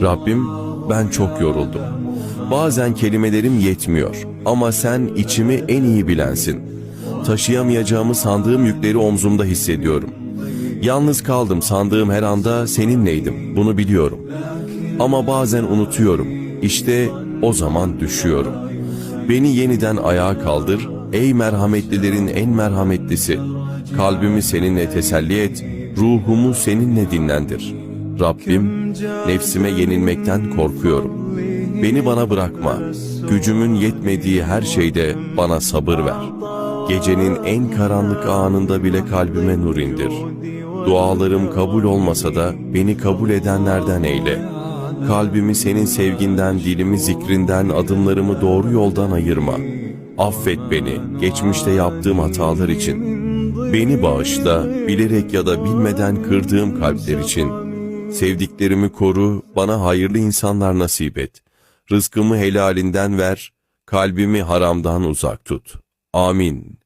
Rabbim ben çok yoruldum. Bazen kelimelerim yetmiyor ama sen içimi en iyi bilensin. Taşıyamayacağımı sandığım yükleri omzumda hissediyorum. Yalnız kaldım sandığım her anda seninleydim. Bunu biliyorum. Ama bazen unutuyorum. İşte o zaman düşüyorum. Beni yeniden ayağa kaldır. Ey merhametlilerin en merhametlisi. Kalbimi seninle teselli et. Ruhumu seninle dinlendir. Rabbim, nefsime yenilmekten korkuyorum. Beni bana bırakma. Gücümün yetmediği her şeyde bana sabır ver. Gecenin en karanlık anında bile kalbime nur indir. Dualarım kabul olmasa da beni kabul edenlerden eyle. Kalbimi senin sevginden, dilimi zikrinden, adımlarımı doğru yoldan ayırma. Affet beni, geçmişte yaptığım hatalar için. Beni bağışla, bilerek ya da bilmeden kırdığım kalpler için. Sevdiklerimi koru, bana hayırlı insanlar nasip et. Rızkımı helalinden ver, kalbimi haramdan uzak tut. Amin.